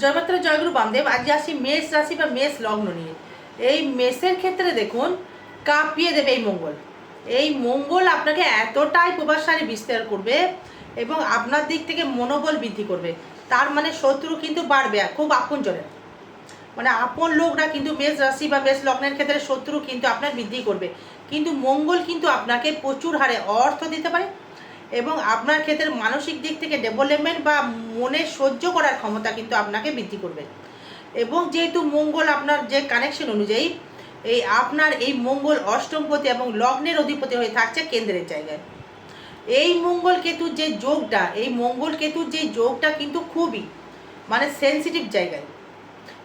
জয়মাত্রা জয়গুরু বামদেব, আজ আসি মেষ রাশি বা মেষ লগ্ন নিয়ে। এই মেষের ক্ষেত্রে দেখুন, কাঁপিয়ে দেবে এই মঙ্গল। এই মঙ্গল আপনাকে এতটাই প্রভাবশালী বিস্তার করবে এবং আপনার দিক থেকে মনোবল বৃদ্ধি করবে। তার মানে শত্রু কিন্তু বাড়বে খুব আপনজনের মানে আপন লোকরা কিন্তু মেষ রাশি বা মেষ লগ্নের ক্ষেত্রে শত্রু কিন্তু আপনার বৃদ্ধি করবে। কিন্তু মঙ্গল কিন্তু আপনাকে প্রচুর হারে অর্থ দিতে পারে এবং আপনার ক্ষেত্রে মানসিক দিক থেকে ডেভেলপমেন্ট বা মনে সহ্য করার ক্ষমতা কিন্তু আপনাকে বৃদ্ধি করবে। এবং যেহেতু মঙ্গল আপনার যে কানেকশন অনুযায়ী, এই আপনার এই মঙ্গল অষ্টমপতি এবং লগ্নের অধিপতি হয়ে থাকছে কেন্দ্রের জায়গায়। এই মঙ্গল কেতুর যে যোগটা, এই মঙ্গল কেতুর যে যোগটা কিন্তু খুবই মানে সেন্সিটিভ জায়গায়।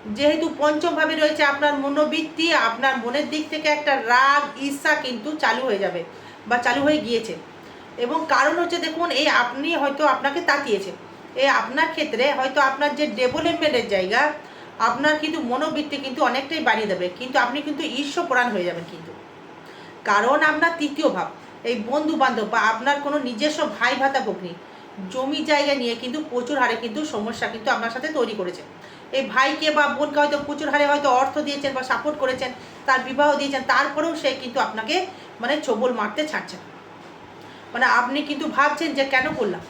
যেহেতু পঞ্চমভাবে রয়েছে আপনার মনোবৃত্তি, আপনার মনের দিক থেকে একটা রাগ, ঈর্ষা কিন্তু চালু হয়ে যাবে বা চালু হয়ে গিয়েছে। এবং কারণ হচ্ছে দেখুন, এই আপনি হয়তো আপনাকে তাকিয়েছে এই আপনার ক্ষেত্রে হয়তো আপনার যে ডেভেলপমেন্টের জায়গা, আপনার কিন্তু মনোবৃত্তি কিন্তু অনেকটাই বাড়িয়ে দেবে। কিন্তু আপনি কিন্তু ঈশ্বরপরাণ হয়ে যাবেন কিন্তু। কারণ আপনার তৃতীয় ভাব, এই বন্ধু বান্ধব বা আপনার কোনো নিজস্ব ভাই ভাতা ভগ্নি, জমি জায়গা নিয়ে কিন্তু প্রচুর হারে কিন্তু সমস্যা কিন্তু আপনার সাথে তৈরি করেছে। এই ভাইকে বা বোনকে হয়তো প্রচুর হারে হয়তো অর্থ দিয়েছেন বা সাপোর্ট করেছেন, তার বিবাহ দিয়েছেন, তারপরেও সে কিন্তু আপনাকে মানে ছবল মারতে ছাড়ছে না। মানে আপনি কিন্তু ভাবছেন যে কেন করলাম?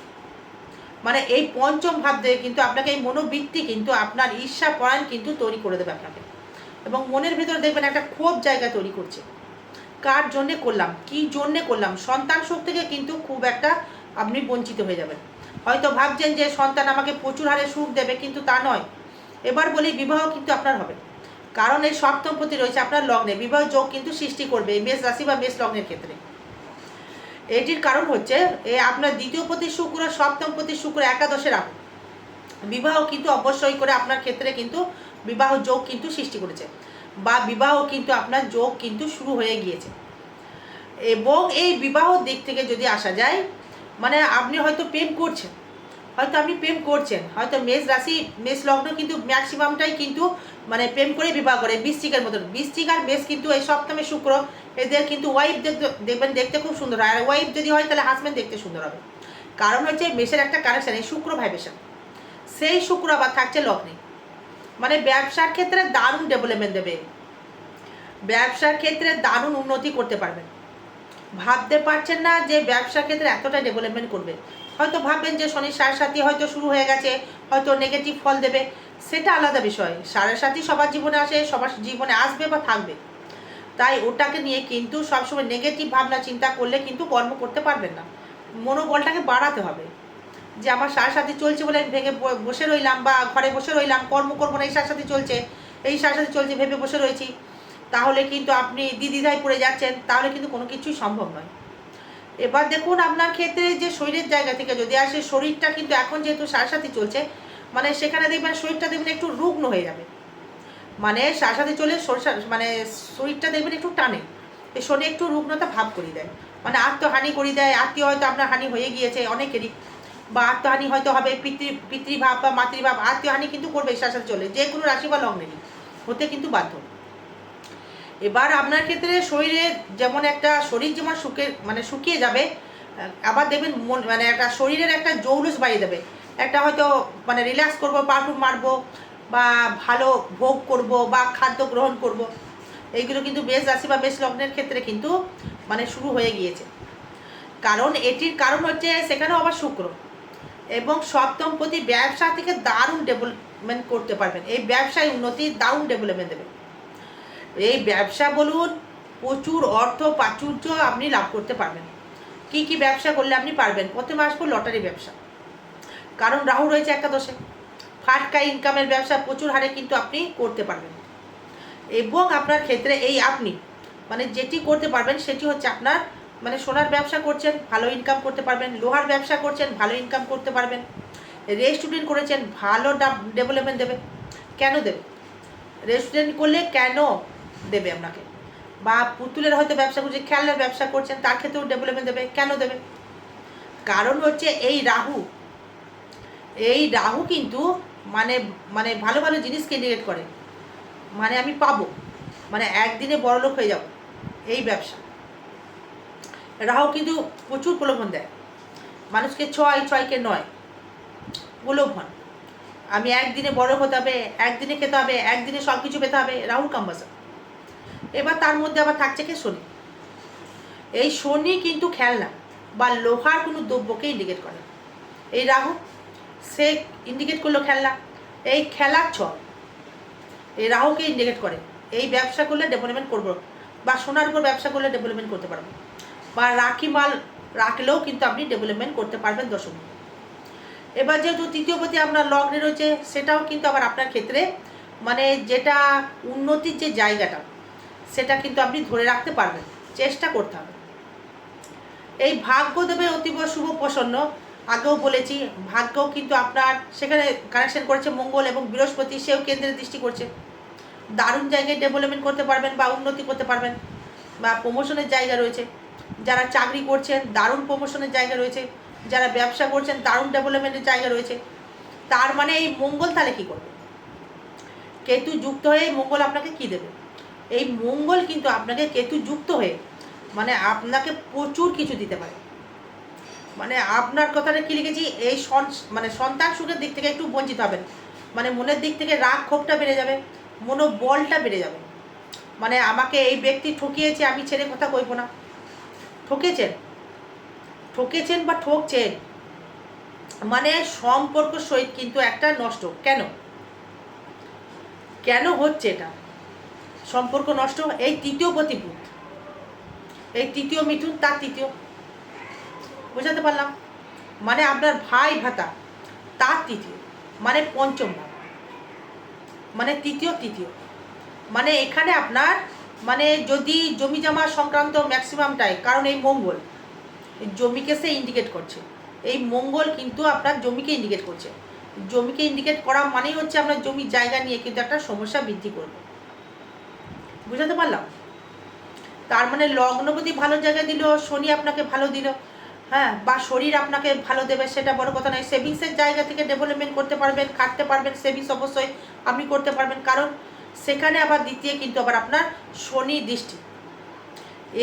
মানে এই পঞ্চম ভাব দিয়ে কিন্তু আপনাকে এই মনোবৃত্তি কিন্তু আপনার ঈর্ষা পরায়ণ কিন্তু তৈরি করে দেবে আপনাকে। এবং মনের ভিতরে দেখবেন একটা ক্ষোভ জায়গা তৈরি করছে। কার জন্যে করলাম? কি জন্যে করলাম? সন্তান সুখ থেকে কিন্তু খুব একটা আপনি বঞ্চিত হয়ে যাবেন। হয়তো ভাবছেন যে সন্তান আমাকে প্রচুর হারে সুখ দেবে, কিন্তু তা নয়। এবার বলি বিবাহ কিন্তু আপনার হবে। কারণ এই সপ্তম প্রতি রয়েছে আপনার লগ্নে। বিবাহ যোগ কিন্তু সৃষ্টি করবে মেষ রাশি বা মেষ লগ্নের ক্ষেত্রে। এটির কারণ হচ্ছে, এ আপনার দ্বিতীয় পতি শুক্র, সপ্তম পতি শুক্র, একাদশে রাহু। বিবাহ কিন্তু অবশ্যই করে আপনার ক্ষেত্রে কিন্তু বিবাহ যোগ কিন্তু সৃষ্টি করেছে। বা বিবাহ কিন্তু আপনার যোগ কিন্তু শুরু হয়ে গিয়েছে। এবং এই বিবাহ দিক থেকে যদি আসা যায় মানে আপনি হয়তো প্রেম করছেন, হয়তো আপনি প্রেম করছেন, হয়তো মেষ রাশি, মেষ লগ্ন কিন্তু ম্যাক্সিমামটাই কিন্তু মানে প্রেম করে বিবাহ করে, বৃশ্চিকের মতন। বৃশ্চিক আর মেষ কিন্তু এই সপ্তমে শুক্র এদের কিন্তু ওয়াইফ দেখবেন দেখতে খুব সুন্দর। আর ওয়াইফ যদি হয়, তাহলে হাজব্যান্ড দেখতে সুন্দর হবে। কারণ হচ্ছে মেষের একটা কানেকশন এই শুক্র ভাইবেশন সেই শুক্র আবার থাকছে লগ্নে। মানে ব্যবসার ক্ষেত্রে দারুণ ডেভেলপমেন্ট দেবে। ব্যবসার ক্ষেত্রে দারুণ উন্নতি করতে পারবেন। ভাবতে পারছেন না যে ব্যবসা ক্ষেত্রে এতটা ডেভেলপমেন্ট করবে। হয়তো ভাববেন যে শনির সাড়ে সাথী হয়তো শুরু হয়ে গেছে, হয়তো নেগেটিভ ফল দেবে। সেটা আলাদা বিষয়। সাড়ে সাথী সবার জীবনে আসে, সবার জীবনে আসবে বা থাকবে। তাই ওটাকে নিয়ে কিন্তু সবসময় নেগেটিভ ভাবনা চিন্তা করলে কিন্তু কর্ম করতে পারবেন না। মনোবলটাকে বাড়াতে হবে। যে আমার সাড়ে সাথী চলছে বলে আমি ভেঙে বসে রইলাম বা ঘরে বসে রইলাম, কর্ম করব না এই সাড়ে সাথী চলছে, এই সাড়ে সাথী চলছে ভেবে বসে রয়েছি, তাহলে কিন্তু আপনি দিদিধাই পড়ে যাচ্ছেন, তাহলে কিন্তু কোনো কিছুই সম্ভব নয়। এবার দেখুন আপনার ক্ষেত্রে যে শরীরের জায়গা থেকে যদি আসে, শরীরটা কিন্তু এখন যেহেতু সাড়ে সাথী চলছে মানে সেখানে দেখবেন শরীরটা দেখবেন একটু রুগ্ন হয়ে যাবে। মানে সাথে চলে সরষা মানে শরীরটা দেখবেন একটু টানে। শরীরে একটু রুগ্নতা ভাব করিয়ে দেয়। মানে আত্মহানি করিয়ে দেয়, আত্মীয় হয়তো আপনার হানি হয়ে গিয়েছে অনেকেরই, বা আত্মহানি হয়তো হবে পিতৃ, পিতৃভাব বা মাতৃভাব আত্মীয়হানি কিন্তু করবে সাথে চলে। যে কোনো রাশি বা লগ্নেরই হতে কিন্তু বাধ্য। এবার আপনার ক্ষেত্রে শরীরে যেমন একটা শরীর যেমন শুকে মানে শুকিয়ে যাবে আবার দেখবেন মন মানে একটা শরীরের একটা জৌলুস বাড়িয়ে দেবে। একটা হয়তো মানে রিল্যাক্স করব পারফিউম মারবো বা ভালো ভোগ করব বা খাদ্য গ্রহণ করব। এইগুলো কিন্তু বেশ রাশি বা বেশ লগ্নের ক্ষেত্রে কিন্তু মানে শুরু হয়ে গিয়েছে। কারণ এটির কারণ হচ্ছে সেখানেও আবার শুক্র এবং সপ্তম প্রতি ব্যবসা থেকে দারুণ ডেভেলপমেন্ট করতে পারবেন। এই ব্যবসায় উন্নতি দারুণ ডেভেলপমেন্ট দেবে। এই ব্যবসা বলুন, প্রচুর অর্থ প্রাচুর্য আপনি লাভ করতে পারবেন। কি কি ব্যবসা করলে আপনি পারবেন? প্রথমে আসব লটারি ব্যবসা। কারণ রাহু রয়েছে একাদশে। ফাটকা ইনকামের ব্যবসা প্রচুর হারে কিন্তু আপনি করতে পারবেন। এবং আপনার ক্ষেত্রে এই আপনি মানে যেটি করতে পারবেন সেটি হচ্ছে আপনার মানে সোনার ব্যবসা করছেন, ভালো ইনকাম করতে পারবেন, লোহার ব্যবসা করছেন, ভালো ইনকাম করতে পারবেন। রেস্টুরেন্ট করেছেন, ভালো ডেভেলপমেন্ট দেবে। কেন দেবে? রেস্টুরেন্ট করলে কেন দেবে আপনাকে? বা পুতুলের হয়তো ব্যবসা করছে, খেলনার ব্যবসা করছেন, তার ক্ষেত্রেও ডেভেলপমেন্ট দেবে, কেন দেবে? কারণ হচ্ছে এই রাহু এই রাহু কিন্তু মানে মানে ভালো ভালো জিনিসকে ইন্ডিকেট করে। মানে আমি পাবো। মানে একদিনে বড়লোক হয়ে যাব। এই ব্যবসা। রাহু কিন্তু প্রচুর প্রলোভন দেয়। মানুষকে ছয়, ছয়কে নয়। প্রলোভন। আমি একদিনে বড় হতে হবে, একদিনে খেতে হবে, একদিনে সব কিছু পেতে হবে রাহুল কাম্বাসা এবার তার মধ্যে আবার থাকছে কি? শনি। এই শনি কিন্তু খেলনা বা লোহার কোনো দ্রব্যকে ইন্ডিকেট করে এই রাহু সে ইন্ডিকেট করল খেলনা এই খেলার ছ। এই রাহুকে ইন্ডিকেট করে। এই ব্যবসা করলে ডেভেলপমেন্ট করব। বা সোনার উপর ব্যবসা করলে ডেভেলপমেন্ট করতে পারব। বা রাখি মাল রাখলেও কিন্তু আপনি ডেভেলপমেন্ট করতে পারবেন দশম। এবার যেহেতু তৃতীয় পতি আপনার লগ্নে রয়েছে, সেটাও কিন্তু আবার আপনার ক্ষেত্রে মানে যেটা উন্নতির যে জায়গাটা, সেটা কিন্তু আপনি ধরে রাখতে পারবেন। চেষ্টা করতে হবে। এই ভাগ্য দেবে অতীব শুভ প্রসন্ন আগেও বলেছি, ভাগ্যও কিন্তু আপনার সেখানে কানেকশন করেছে মঙ্গল এবং বৃহস্পতি, সেও কেন্দ্রের দৃষ্টি করছে। দারুণ জায়গায় ডেভেলপমেন্ট করতে পারবেন বা উন্নতি করতে পারবেন বা প্রমোশনের জায়গা রয়েছে। যারা চাকরি করছেন, দারুণ প্রমোশনের জায়গা রয়েছে। যারা ব্যবসা করছেন, দারুণ ডেভেলপমেন্টের জায়গা রয়েছে। তার মানে এই মঙ্গল তাহলে কী করবে? কেতু যুক্ত হয়ে এই মঙ্গল আপনাকে কি দেবে? এই মঙ্গল কিন্তু আপনাকে কেতু যুক্ত হয়ে মানে আপনাকে প্রচুর কিছু দিতে পারে। মানে আপনার কথাটা কি লিখেছি? এই মানে সন্তান সুখের দিক থেকে একটু বঞ্চিত হবেন। মানে মনের দিক থেকে রাগ ক্ষোভটা বেড়ে যাবে, মনোবলটা বেড়ে যাবে। মানে আমাকে এই ব্যক্তি ঠকিয়েছে, আমি ছেড়ে কথা কইব না। ঠকেছেন? ঠকেছেন বা ঠকছেন? মানে সম্পর্ক সহিত কিন্তু একটা নষ্ট। কেন? কেন হচ্ছে এটা? সম্পর্ক নষ্ট? এই তৃতীয় প্রতিভূত। এই তৃতীয় মিঠুন তার তৃতীয় বোঝাতে পারলাম? মানে আপনার ভাই ভাতা, তার তৃতীয় মানে পঞ্চম ভাব মানে তৃতীয় তৃতীয়। মানে এখানে আপনার মানে যদি জমি জমা সংক্রান্ত ম্যাক্সিমামটাই কারণ এই মঙ্গল, জমিকে সে ইন্ডিকেট করছে। এই মঙ্গল কিন্তু আপনার জমিকে ইন্ডিকেট করছে। জমিকে ইন্ডিকেট করা মানেই হচ্ছে আপনার জমির জায়গা নিয়ে কিন্তু একটা সমস্যা বৃদ্ধি করবে। বুঝাতে পারলাম? তার মানে লগ্নপতি ভালো জায়গায় দিল, শনি আপনাকে ভালো দিল। হ্যাঁ বা শরীর আপনাকে ভালো দেবে, সেটা বড় কথা নয়। সেভিংসের জায়গা থেকে ডেভেলপমেন্ট করতে পারবেন খাটতে পারবেন সেভিংস অবশ্যই আপনি করতে পারবেন। কারণ সেখানে আবার দ্বিতীয় কিন্তু আবার আপনার শনি দৃষ্টি।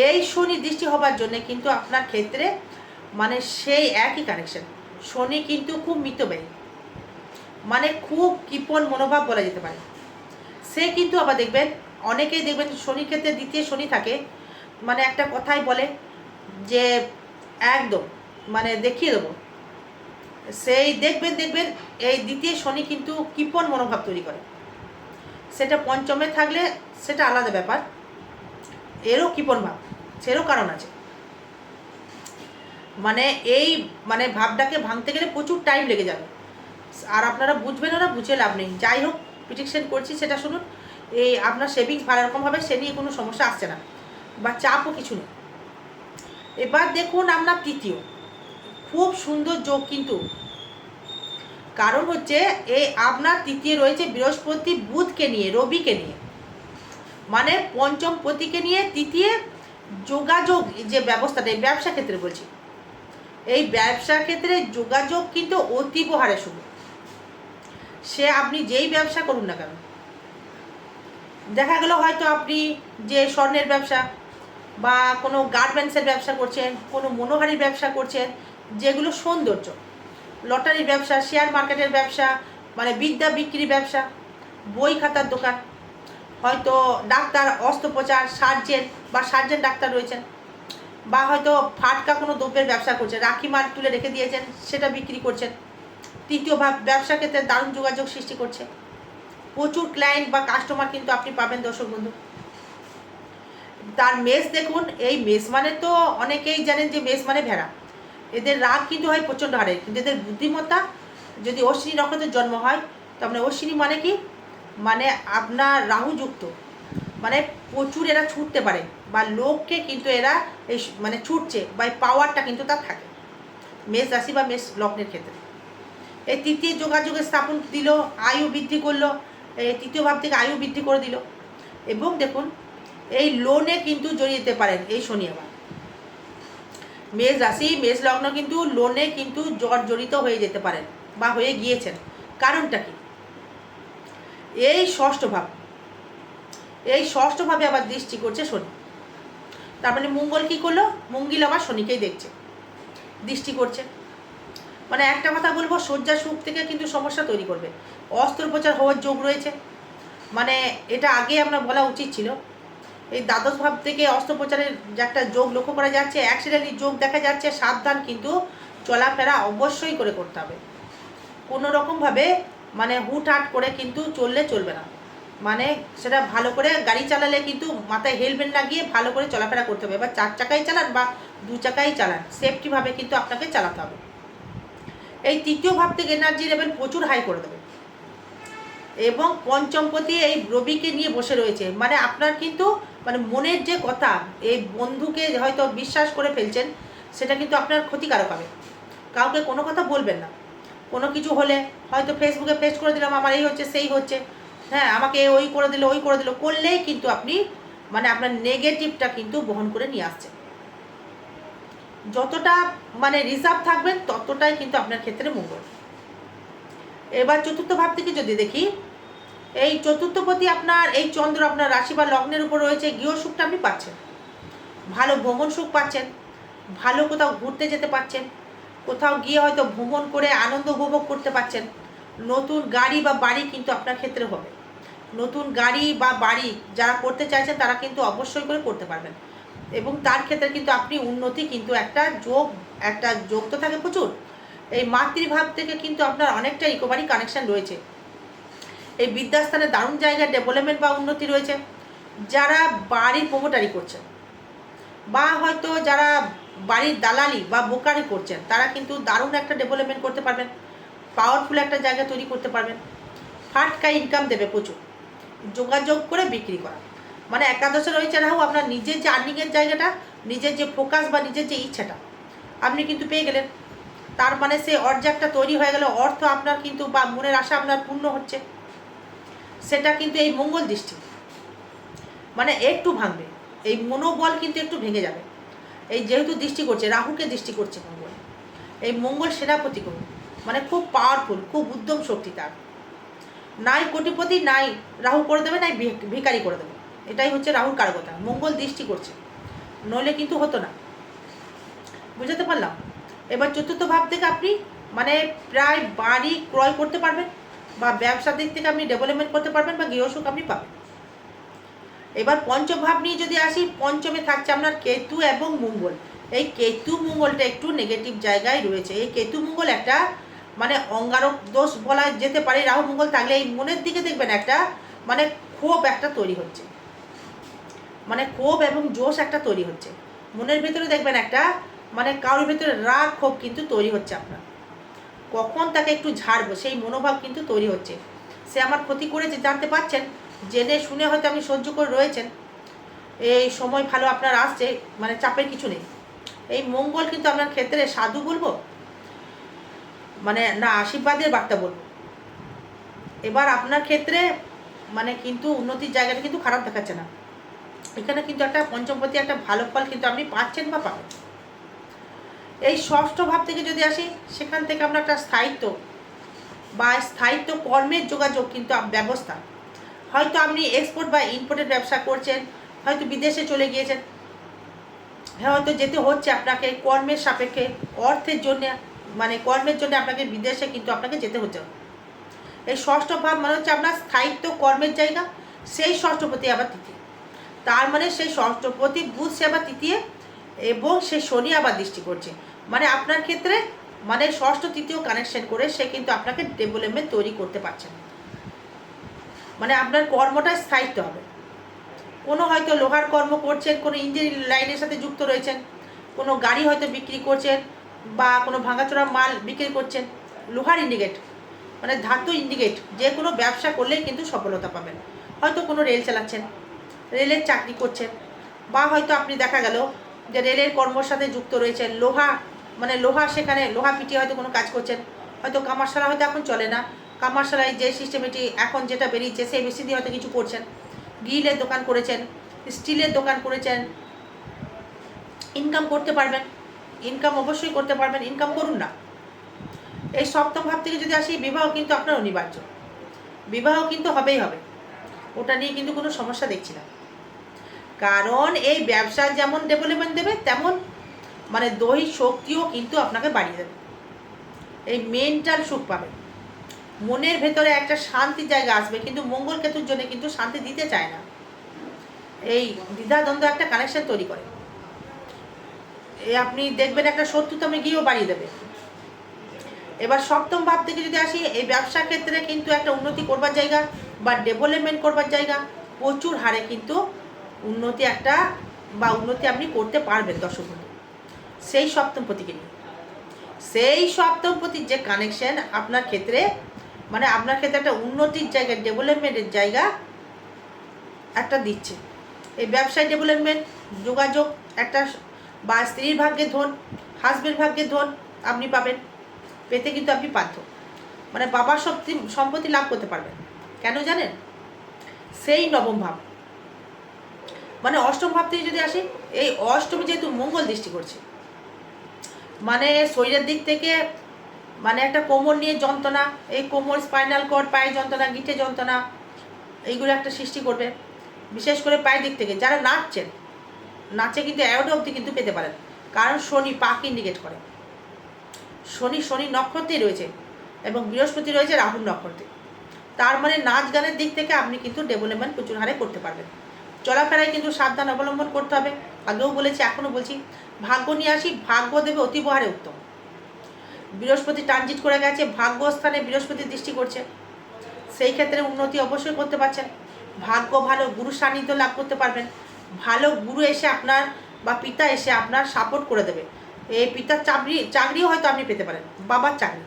এই শনি দৃষ্টি হবার জন্য কিন্তু আপনার ক্ষেত্রে মানে সেই একই কানেকশন শনি কিন্তু খুব মিতব্যয়ী। মানে খুব কৃপণ মনোভাব বলা যেতে পারে। সে কিন্তু আবার দেখবেন, অনেকেই দেখবেন শনির ক্ষেত্রে দ্বিতীয় শনি থাকে। মানে একটা কথাই বলে যে একদম মানে দেখিয়ে দেবো। সেই দেখবেন দেখবেন এই দ্বিতীয় শনি কিন্তু কৃপণ মনোভাব তৈরি করে। সেটা পঞ্চমে থাকলে সেটা আলাদা ব্যাপার, এরও কৃপণ ভাব, সেরও কারণ আছে। মানে এই মানে ভাবটাকে ভাঙতে গেলে প্রচুর টাইম লেগে যাবে। আর আপনারা বুঝবেন না বুঝে লাভ নেই। যাই হোক প্রিডিকশন করছি, সেটা শুনুন। এই আপনার সেভিংস ভালো রকম হবে, সে নিয়ে কোনো সমস্যা আসছে না। বা চাপও কিছু নেই। এবার দেখুন আপনার তৃতীয়। খুব সুন্দর যোগ কিন্তু। কারণ হচ্ছে এই আপনার তৃতীয় রয়েছে বৃহস্পতি বুধকে নিয়ে, রবিকে নিয়ে। মানে পঞ্চম পতিকে নিয়ে তৃতীয় যোগাযোগ যে ব্যবস্থাটা, এই ব্যবসা ক্ষেত্রে বলছি। এই ব্যবসা ক্ষেত্রে যোগাযোগ কিন্তু অতীব হারে শুভ। সে আপনি যেই ব্যবসা করুন না কেন। দেখা গেল হয়তো আপনি যে স্বর্ণের ব্যবসা বা কোনো গার্মেন্টসের ব্যবসা করছেন, কোনো মনোহারির ব্যবসা করছেন, যেগুলো সৌন্দর্য। লটারির ব্যবসা শেয়ার মার্কেটের ব্যবসা মানে বিদ্যা বিক্রি ব্যবসা, বই খাতার দোকান। হয়তো ডাক্তার অস্ত্রোপচার, সার্জেন বা সার্জেন ডাক্তার রয়েছেন, বা হয়তো ফাটকা কোনো দ্রব্যের ব্যবসা করছেন, রাখি মাল তুলে রেখে দিয়েছেন, সেটা বিক্রি করছেন। তৃতীয় ভাব, ব্যবসা ক্ষেত্রে দারুণ যোগাযোগ সৃষ্টি করছে। প্রচুর ক্লায়েন্ট বা কাস্টমার কিন্তু আপনি পাবেন, দর্শক বন্ধু। তার মেষ দেখুন, এই মেষ মানে তো অনেকেই জানেন যে মেষ মানে ভেড়া। এদের রাগ কিন্তু হয় প্রচণ্ড হারে, কিন্তু এদের বুদ্ধিমত্তা যদি অশ্বিনী নক্ষত্রের জন্ম হয় তো আপনার অশ্বিনী মানে কি? মানে আপনার রাহুযুক্ত। মানে প্রচুর এরা ছুটতে পারে, বা লোককে কিন্তু এরা এই মানে ছুটছে, বা এই পাওয়ারটা কিন্তু তার থাকে, মেষ রাশি বা মেষ লগ্নের ক্ষেত্রে। এই তৃতীয় যোগাযোগের স্থাপন দিল, আয়ু বৃদ্ধি করল, এই তৃতীয় ভাব থেকে আয়ু বৃদ্ধি করে দিল। এবং দেখুন এই লোনে কিন্তু জড়িয়ে যেতে পারেন এই শনি আবার। মেষ রাশি, মেষ লগ্ন কিন্তু লোনে কিন্তু জট জড়িত হয়ে যেতে পারেন বা হয়ে গিয়েছেন। কারণটা কি? এই ষষ্ঠ ভাব। এই ষষ্ঠ ভাবে আবার দৃষ্টি করছে শনি। তার মানে মঙ্গল কি করল? মঙ্গল আবার শনিকেই দেখছে। দৃষ্টি করছে। মানে একটা কথা বলব, শয্যা সুখ থেকে কিন্তু সমস্যা তৈরি করবে। অস্ত্রোপচার হওয়ার যোগ রয়েছে। মানে এটা আগে আপনার বলা উচিত ছিল। এই দ্বাদশ ভাব থেকে অস্ত্রোপচারের যে একটা যোগ লক্ষ্য করা যাচ্ছে অ্যাক্সিডেন্টের যোগ দেখা যাচ্ছে, সাবধান কিন্তু চলাফেরা অবশ্যই করে করতে হবে। কোনো রকমভাবে মানে হুটহাট করে কিন্তু চললে চলবে না। মানে সেটা ভালো করে গাড়ি চালালে কিন্তু মাথায় হেলমেট লাগিয়ে ভালো করে চলাফেরা করতে হবে। এবার চার চাকাই চালান বা দু চাকাই চালান সেফটিভাবে কিন্তু আপনাকে চালাতে হবে। এই তৃতীয় ভাব থেকে এনার্জি লেভেল প্রচুর হাই করে দেবে। এবং পঞ্চমপতি এই রবিকে নিয়ে বসে রয়েছে। মানে আপনার কিন্তু মানে মনের যে কথা, এই বন্ধুকে হয়তো বিশ্বাস করে ফেলছেন, সেটা কিন্তু আপনার ক্ষতিকারক হবে। কাউকে কোনো কথা বলবেন না। কোনো কিছু হলে হয়তো ফেসবুকে পেস্ট করে দিলাম, আমার এই হচ্ছে, সেই হচ্ছে। হ্যাঁ আমাকে ওই করে দিল, ওই করে দিল, করলেই কিন্তু আপনি মানে আপনার নেগেটিভটা কিন্তু বহন করে নিয়ে আসছেন যতটা মানে রিজার্ভ থাকবেন, ততটাই কিন্তু আপনার ক্ষেত্রে মঙ্গল। এবার চতুর্থ ভাব থেকে যদি দেখি এই চতুর্থপতি আপনার, এই চন্দ্র আপনার রাশি বা লগ্নের উপর রয়েছে, গৃহ সুখটা আপনি পাচ্ছেন। ভালো ভ্রমণ সুখ পাচ্ছেন, ভালো কোথাও ঘুরতে যেতে পারছেন কোথাও গিয়ে হয়তো ভ্রমণ করে আনন্দ উপভোগ করতে পারছেন নতুন গাড়ি বা বাড়ি কিন্তু আপনার ক্ষেত্রে হবে। নতুন গাড়ি বা বাড়ি যারা করতে চাইছেন, তারা কিন্তু অবশ্যই করে করতে পারবেন। এবং তার ক্ষেত্রে কিন্তু আপনি উন্নতি কিন্তু একটা যোগ একটা যোগ তো থাকে প্রচুর। এই মাতৃভাব থেকে কিন্তু আপনার অনেকটা রিকভারি কানেকশন রয়েছে। এই বিদ্যাস্থানে দারুণ জায়গায় ডেভেলপমেন্ট বা উন্নতি রয়েছে। যারা বাড়ির প্রমোটারি করছেন বা হয়তো যারা বাড়ির দালালি বা বোকারি করছেন, তারা কিন্তু দারুণ একটা ডেভেলপমেন্ট করতে পারবেন। পাওয়ারফুল একটা জায়গা তৈরি করতে পারবেন। ফাটকা ইনকাম দেবে প্রচুর। যোগাযোগ করে বিক্রি করা। মানে একাদশে রয়েছে রাহু, আপনার নিজের যে আর্নিংয়ের জায়গাটা, নিজের যে ফোকাস বা নিজের যে ইচ্ছাটা, আপনি কিন্তু পেয়ে গেলেন। তার মানে সে অর্জাকটা তৈরি হয়ে গেলে অর্থ আপনার কিন্তু বা মনের আশা আপনার পূর্ণ হচ্ছে। সেটা কিন্তু এই মঙ্গল দৃষ্টি। মানে একটু ভাঙবে। এই মনোবল কিন্তু একটু ভেঙে যাবে। এই যেহেতু দৃষ্টি করছে, রাহুকে দৃষ্টি করছে মঙ্গল। এই মঙ্গল সেনাপতি কোন মানে খুব পাওয়ারফুল খুব উদ্যম শক্তি তার। নাই কোটিপতি, নাই রাহু করে দেবে, নাই ভিক- ভিখারি করে দেবে। এটাই হচ্ছে রাহুর কারকতা মঙ্গল দৃষ্টি করছে। নইলে কিন্তু হতো না। বুঝাতে পারলাম? এবার চতুর্থ ভাব থেকে আপনি মানে প্রায় বাড়ি ক্রয় করতে পারবেন। বা ব্যবসার দিক থেকে আপনি ডেভেলপমেন্ট করতে পারবেন বা গৃহসুখ আপনি পাবেন। এবার পঞ্চভাব নিয়ে যদি আসি, পঞ্চমে থাকছে আপনার কেতু এবং মঙ্গল। এই কেতু মঙ্গলটা একটু নেগেটিভ জায়গায় রয়েছে। এই কেতু মঙ্গল একটা মানে অঙ্গারক দোষ বলা যেতে পারে। রাহু, মঙ্গল থাকলে এই মনের দিকে দেখবেন একটা মানে ক্ষোভ একটা তৈরি হচ্ছে। মানে ক্ষোভ এবং জোশ একটা তৈরি হচ্ছে। মনের ভেতরে দেখবেন একটা মানে কারোর ভেতরে রাগ, ক্ষোভ কিন্তু তৈরি হচ্ছে আপনার। কখন তাকে একটু ঝাড়বো? সেই মনোভাব কিন্তু তৈরি হচ্ছে। সে আমার ক্ষতি করেছে, জানতে পারছেন? জেনে শুনে হয়তো আপনি সহ্য করে রয়েছেন। এই সময় ভালো আপনার আসছে মানে চাপের কিছু নেই। এই মঙ্গল কিন্তু আপনার ক্ষেত্রে সাধু বলব? মানে না, আশীর্বাদের বার্তা বলব। এবার আপনার ক্ষেত্রে মানে কিন্তু উন্নতির জায়গাটা কিন্তু খারাপ দেখাচ্ছে না। এখানে কিন্তু একটা পঞ্চমপতি একটা ভালো ফল কিন্তু আপনি পাচ্ছেন বা পাবেন। এই ষষ্ঠ ভাব থেকে যদি আসি, সেখান থেকে আমরা একটা স্থায়িত্ব বা স্থায়িত্ব কর্মের যোগাযোগ কিন্তু ব্যবস্থা। হয়তো আপনি এক্সপোর্ট বা ইম্পোর্টের ব্যবসা করছেন, হয়তো বিদেশে চলে গিয়েছেন। হ্যাঁ হয়তো যেতে হচ্ছে আপনাকে কর্মের সাপেক্ষে, অর্থের জন্য মানে কর্মের জন্য আপনাকে বিদেশে কিন্তু আপনাকে যেতে হচ্ছে। এই ষষ্ঠ ভাব মানে হচ্ছে আপনার স্থায়িত্ব কর্মের জায়গা, সেই ষষ্ঠপতি আবার তৃতীয় তার মানে সেই ষষ্ঠপতি বুধ সে আবার তৃতীয় এবং সে শনি আবার দৃষ্টি করছে। মানে আপনার ক্ষেত্রে মানে ষষ্ঠ, তৃতীয় কানেকশন করে সে কিন্তু আপনাকে ডেভেলপমেন্ট তৈরি করতে পারছেন মানে আপনার কর্মটা স্থায়িত্ব হবে। কোনো হয়তো লোহার কর্ম করছেন, কোনো ইঞ্জিনিয়ারিং লাইনের সাথে যুক্ত রয়েছেন, কোনো গাড়ি হয়তো বিক্রি করছেন বা কোনো ভাঙাচোরা মাল বিক্রি করছেন, লোহার ইন্ডিকেট মানে ধাতু ইন্ডিকেট যে কোনো ব্যবসা করলেই কিন্তু সফলতা পাবেন। হয়তো কোনো রেল চালাচ্ছেন রেলের চাকরি করছেন, বা হয়তো আপনি দেখা গেল রেলের কর্মর সাথে যুক্ত রয়েছেন লোহা মানে লোহা সেখানে, লোহা পিটিয়ে হয়তো কোনো কাজ করছেন। হয়তো কামারশালা হয়তো এখন চলে না। কামারশালায় যে সিস্টেমেটি এখন যেটা বেরিয়েছে, সেই মেশিন দিয়ে হয়তো কিছু করছেন। গ্রিলের দোকান করেছেন, স্টিলের দোকান করেছেন। ইনকাম করতে পারবেন। ইনকাম অবশ্যই করতে পারবেন। ইনকাম করুন না। এই সপ্তম ভাব থেকে যদি আসি, বিবাহ কিন্তু আপনার অনিবার্য। বিবাহ কিন্তু হবেই হবে। ওটা নিয়ে কিন্তু কোনো সমস্যা দেখছি না। কারণ এই ব্যবসা যেমন ডেভেলপমেন্ট দেবে, তেমন মানে দৈহিক শক্তিও কিন্তু আপনাকে বাড়িয়ে দেবে। এই মেন্টাল সুখ পাবে। মনের ভেতরে একটা শান্তির জায়গা আসবে, কিন্তু মঙ্গল কেতুর জন্য কিন্তু শান্তি দিতে চায় না। এই দ্বিধাদ্বন্দ্ব একটা কানেকশন তৈরি করে। এই আপনি দেখবেন একটা শত্রুতমে গিয়েও বাড়িয়ে দেবে। এবার সপ্তম ভাব থেকে যদি আসি, এই ব্যবসা ক্ষেত্রে কিন্তু একটা উন্নতি করবার জায়গা বা ডেভেলপমেন্ট করবার জায়গা প্রচুর হারে কিন্তু উন্নতি একটা বা উন্নতি আপনি করতে পারবেন দর্শক সেই সপ্তম পতিকে নিয়ে সেই সপ্তম পতির যে কানেকশন আপনার ক্ষেত্রে মানে আপনার ক্ষেত্রে একটা উন্নতির জায়গা ডেভেলপমেন্টের জায়গা একটা দিচ্ছে। এই ব্যবসায় ডেভেলপমেন্ট যোগাযোগ, একটা বা স্ত্রীর ভাগ্যে ধন হাজবেন্ড ভাগ্যে ধন আপনি পাবেন। পেতে কিন্তু আপনি বাধ্য। মানে বাবার শক্তি সম্পত্তি লাভ করতে পারবেন। কেন জানেন? সেই নবম ভাব। মানে অষ্টম ভাব থেকে যদি আসি, এই অষ্টমী যেহেতু মঙ্গল দৃষ্টি করছে মানে শরীরের দিক থেকে মানে একটা কোমর নিয়ে যন্ত্রণা, এই কোমর স্পাইনাল কর্ড, পায়ের যন্ত্রণা, গিটে যন্ত্রণা, এইগুলো একটা সৃষ্টি করবে, বিশেষ করে পায়ের দিক থেকে। যারা নাচছেন, নাচে কিন্তু অ্যাওড অবধি কিন্তু পেতে পারেন। কারণ শনি পাক ইন্ডিকেট করে। শনি শনি নক্ষত্রেই রয়েছে এবং বৃহস্পতি রয়েছে রাহুল নক্ষত্রে। তার মানে নাচ গানের দিক থেকে আপনি কিন্তু ডেভেলপমেন্ট প্রচুর হারে করতে পারবেন। চলাফেরায় কিন্তু সাবধান অবলম্বন করতে হবে। আগেও বলেছি, এখনও বলছি, ভাগ্য নিয়ে আসি, ভাগ্য দেবে অতিবহারে উত্তম। বৃহস্পতি ট্রানজিট করে গেছে, ভাগ্যস্থানে বৃহস্পতি দৃষ্টি করছে। সেই ক্ষেত্রে উন্নতি অবশ্যই করতে পারছেন। ভাগ্য ভালো, গুরু সান্নিধ্য লাভ করতে পারবেন। ভালো গুরু এসে আপনার বা পিতা এসে আপনার সাপোর্ট করে দেবে। এই পিতার চাকরি, চাকরিও হয়তো আপনি পেতে পারেন, বাবার চাকরি।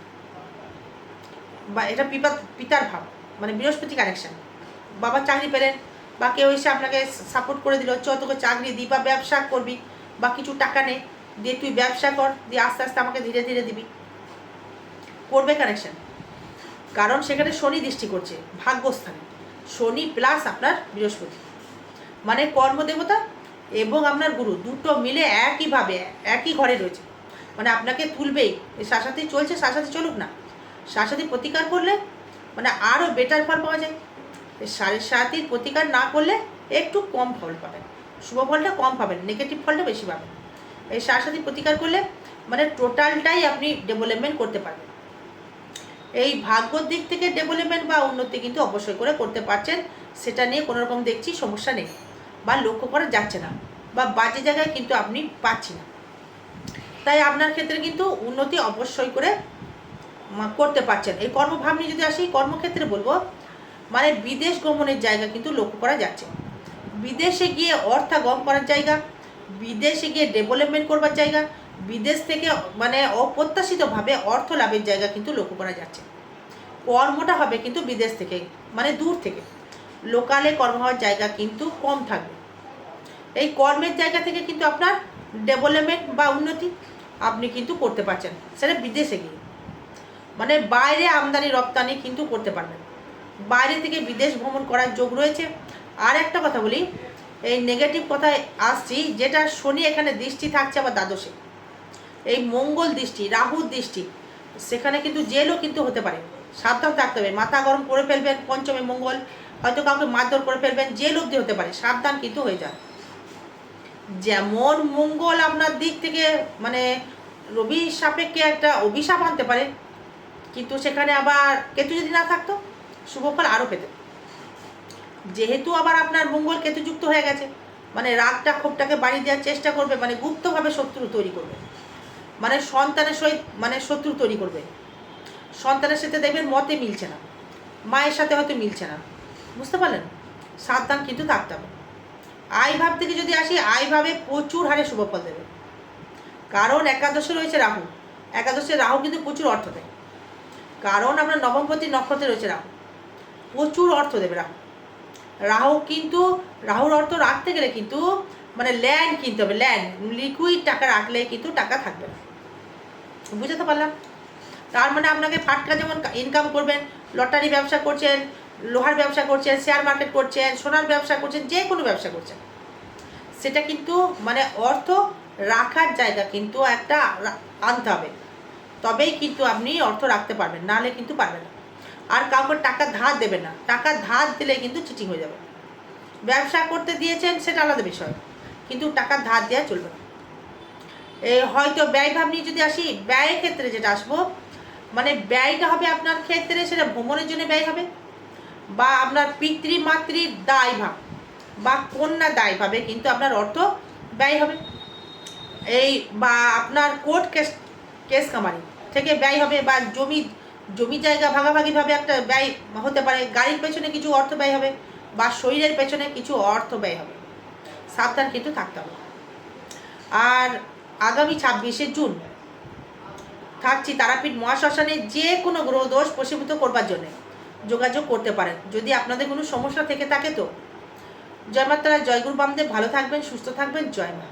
বা এটা পিতা, পিতার ভাব মানে বৃহস্পতি কানেকশন বাবার চাকরি পেলেন বা কেউ এসে আপনাকে সাপোর্ট করে দিল, চ, তোকে চাকরি দিই বা ব্যবসা করবি, বা কিছু টাকা নে, দিয়ে তুই ব্যবসা কর, দিয়ে আস্তে আস্তে আমাকে ধীরে ধীরে দিবি। করবে কানেকশন কারণ সেখানে শনি দৃষ্টি করছে, ভাগ্যস্থানে। শনি প্লাস আপনার বৃহস্পতি। মানে কর্মদেবতা এবং আপনার গুরু দুটো মিলে একইভাবে, একই ঘরে রয়েছে। মানে আপনাকে তুলবেই। শাসাতি চলছে, শাসাতি চলুক না। শাসাতি প্রতিকার করলে মানে আরও বেটার ফল পাওয়া যায়। সাড়ে সাতির প্রতিকার না করলে একটু কম ফল পাবেন। শুভ ফলটা কম পাবেন নেগেটিভ ফলটা বেশি পাবেন। এই সাড়ে সারসাথী প্রতিকার করলে মানে টোটালটাই আপনি ডেভেলপমেন্ট করতে পারবেন। এই ভাগ্যর দিক থেকে ডেভেলপমেন্ট বা উন্নতি কিন্তু অবশ্যই করে করতে পারছেন, সেটা নিয়ে কোনো রকম দেখছি সমস্যা নেই বা লক্ষ্য করা যাচ্ছে না বা বাজে জায়গায় কিন্তু আপনি পাচ্ছি না। তাই আপনার ক্ষেত্রে কিন্তু উন্নতি অবশ্যই করে করতে পারছেন। এই কর্মভাব নিয়ে যদি আসি, কর্মক্ষেত্রে বলব মানে বিদেশ গমনের জায়গা কিন্তু লক্ষ্য করা যাচ্ছে। বিদেশে গিয়ে অর্থাগম করার জায়গা, বিদেশে গিয়ে ডেভেলপমেন্ট করবার জায়গা, বিদেশ থেকে মানে অপ্রত্যাশিতভাবে অর্থ লাভের জায়গা কিন্তু লক্ষ্য করা যাচ্ছে। কর্মটা হবে কিন্তু বিদেশ থেকে মানে দূর থেকে। লোকালে কর্ম হওয়ার জায়গা কিন্তু কম থাকবে। এই কর্মের জায়গা থেকে কিন্তু আপনার ডেভেলপমেন্ট বা উন্নতি আপনি কিন্তু করতে পারছেন, সেটা বিদেশে গিয়ে। মানে বাইরে আমদানি রপ্তানি কিন্তু করতে পারবেন। বাইরে থেকে বিদেশ ভ্রমণ করার যোগ রয়েছে। আর একটা কথা বলি, এই নেগেটিভ কথায় আসছি, যেটা শনি এখানে দৃষ্টি থাকছে আবার দ্বাদশে। এই মঙ্গল দৃষ্টি, রাহুর দৃষ্টি, সেখানে কিন্তু জেলও কিন্তু হতে পারে। সাবধান থাকতে হবে, মাথা গরম করে ফেলবেন, পঞ্চমে মঙ্গল, হয়তো কাউকে মারধর করে ফেলবেন, জেল অবধি হতে পারে, সাবধান কিন্তু হয়ে যান। যেমন মঙ্গল আপনার দিক থেকে মানে রবি সাপেক্ষে একটা অভিশাপ আনতে পারে, কিন্তু সেখানে আবার কেতু যদি না থাকতো শুভফল আরও পেতে। যেহেতু আবার আপনার মঙ্গল কেতুযুক্ত হয়ে গেছে মানে রাগটা, ক্ষোভটাকে বাড়িয়ে দেওয়ার চেষ্টা করবে মানে গুপ্তভাবে শত্রু তৈরি করবে। মানে সন্তানের সহিত মানে শত্রু তৈরি করবে। সন্তানের সাথে দেখবেন মতে মিলছে না। মায়ের সাথে হয়তো মিলছে না। বুঝতে পারলেন? সাবধান কিন্তু থাকতে হবে। আয় ভাব থেকে যদি আসি, আয় ভাবে প্রচুর হারে শুভফল দেবে। কারণ একাদশে রয়েছে রাহু। একাদশে রাহু কিন্তু প্রচুর অর্থ দেয়। কারণ আমরা নবমপতি নক্ষত্রে রয়েছে রাহু। প্রচুর অর্থ দেবে রাহু। রাহু কিন্তু, রাহুর অর্থ রাখতে গেলে কিন্তু মানে ল্যান্ড কিনতে হবে ল্যান্ড লিকুইড টাকা রাখলে কিন্তু টাকা থাকবে না। বুঝতে পারলাম? তার মানে আপনাকে ফাটকা যেমন ইনকাম করবেন লটারি ব্যবসা করছেন, লোহার ব্যবসা করছেন শেয়ার মার্কেট করছেন, সোনার ব্যবসা করছেন, যে কোনো ব্যবসা করছেন। সেটা কিন্তু মানে অর্থ রাখার জায়গা কিন্তু একটা আনতে হবে। তবেই কিন্তু আপনি অর্থ রাখতে পারবেন নাহলে কিন্তু পারবেন না। আর কাউকে টাকা ধার দেবে না। টাকা ধার দিলে কিন্তু চিটিং হয়ে যাবে। ব্যবসা করতে দিয়েছেন সেটা আলাদা বিষয়, কিন্তু টাকা ধার দেওয়া চলবে না। এ, হয়তো ব্যয় ভাব নিয়ে যদি আসি, ব্যয়ের ক্ষেত্রে যেটা আসব মানে ব্যয়টা হবে আপনার ক্ষেত্রে, সেটা ভ্রমণের জন্য ব্যয় হবে, বা আপনার পিতৃ মাতৃর দায় ভাব, বা কন্যা দায় পাবে কিন্তু আপনার অর্থ ব্যয় হবে। এই, বা আপনার কোর্ট কেস কেস কামারি থেকে ব্যয় হবে, বা জমি জমি জায়গা ভাগাভাগিভাবে একটা ব্যয় হতে পারে, গাড়ির পেছনে কিছু অর্থ ব্যয় হবে বা শরীরের পেছনে কিছু অর্থ ব্যয় হবে। সাবধান কিন্তু থাকতে হবে। আর আগামী ছাব্বিশে জুন, থাকছি তারাপীঠ মহাশ্মশানে যে কোনো গ্রহ দোষ প্রশীভূত করবার জন্য যোগাযোগ করতে পারেন। যদি আপনাদের কোনো সমস্যা থেকে থাকে তো। জয় মাতারা, জয় গুরু বামদেব, ভালো থাকবেন, সুস্থ থাকবেন, জয় মা।